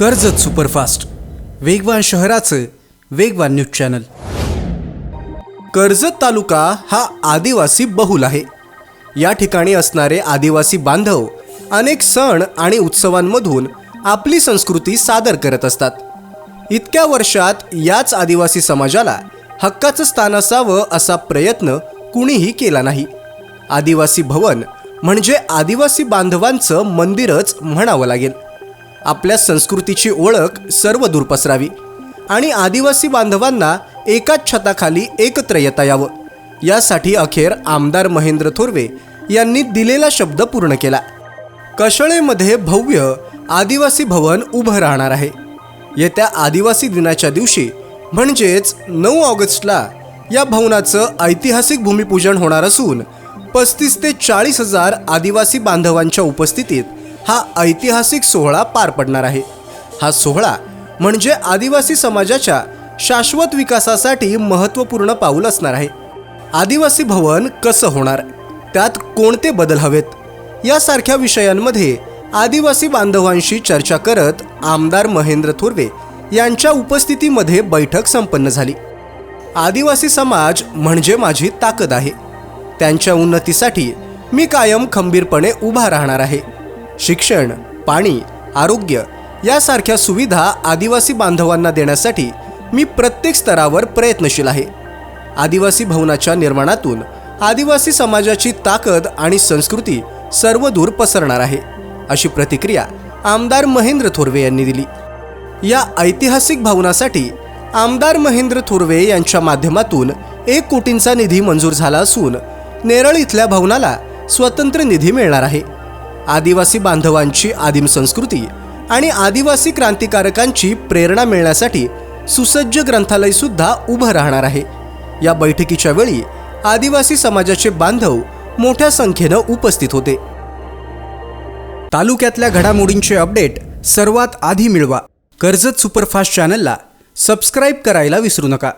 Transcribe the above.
Karjat superfast. वेगवान शहराचं वेगवान न्यूज चॅनल. कर्जत तालुका हा आदिवासी बहुल आहे. या ठिकाणी असणारे आदिवासी बांधव अनेक सण आणि उत्सवांमधून आपली संस्कृती सादर करत असतात. इतक्या वर्षात याच आदिवासी समाजाला हक्काचं स्थान असावं असा प्रयत्न कुणीही केला नाही. आदिवासी भवन म्हणजे आदिवासी बांधवांचं मंदिरच म्हणावं लागेल. आपल्या संस्कृतीची ओळख सर्व दूर पसरावी आणि आदिवासी बांधवांना एकाच छताखाली एकत्र येता यावं. यासाठी अखेर आमदार महेंद्र थोरवे यांनी दिलेला शब्द पूर्ण केला. कशळेमध्ये भव्य आदिवासी भवन उभं राहणार आहे. येत्या आदिवासी दिनाच्या दिवशी म्हणजेच नऊ ऑगस्टला या भवनाचं ऐतिहासिक भूमिपूजन होणार असून पस्तीस ते चाळीस हजार आदिवासी बांधवांच्या उपस्थितीत हा ऐतिहासिक सोहळा पार पडणार आहे. हा सोहळा म्हणजे आदिवासी समाजाच्या शाश्वत विकासासाठी महत्त्वपूर्ण पाऊल असणार आहे. आदिवासी भवन कसं होणार? त्यात कोणते बदल हवेत? यासारख्या विषयांमध्ये आदिवासी बांधवांशी चर्चा करत आमदार महेंद्र थोरवे यांच्या उपस्थितीमध्ये बैठक संपन्न झाली. आदिवासी समाज म्हणजे माझी ताकद आहे. त्यांच्या उन्नतीसाठी मी कायम खंबीरपणे उभा राहणार आहे. शिक्षण पाणी आरोग्य यासारख्या सुविधा आदिवासी बांधवांना देण्यासाठी मी प्रत्येक स्तरावर प्रयत्नशील आहे. आदिवासी भवनाच्या निर्माणातून आदिवासी समाजाची ताकद आणि संस्कृती सर्वदूर पसरणार आहे अशी प्रतिक्रिया आमदार महेंद्र थोरवे यांनी दिली. या ऐतिहासिक भवनासाठी आमदार महेंद्र थोरवे यांच्या माध्यमातून एक कोटींचा निधी मंजूर झाला असून नेरळ इथल्या भवनाला स्वतंत्र निधी मिळणार आहे. आदिवासी बांधवांची आदिम संस्कृती आणि आदिवासी क्रांतिकारकांची प्रेरणा मिळण्यासाठी सुसज्ज ग्रंथालय सुद्धा उभं राहणार आहे. या बैठकीच्या वेळी आदिवासी समाजाचे बांधव मोठ्या संख्येनं उपस्थित होते. तालुक्यातल्या घडामोडींचे अपडेट सर्वात आधी मिळवा. कर्जत सुपरफास्ट चॅनलला सबस्क्राईब करायला विसरू नका.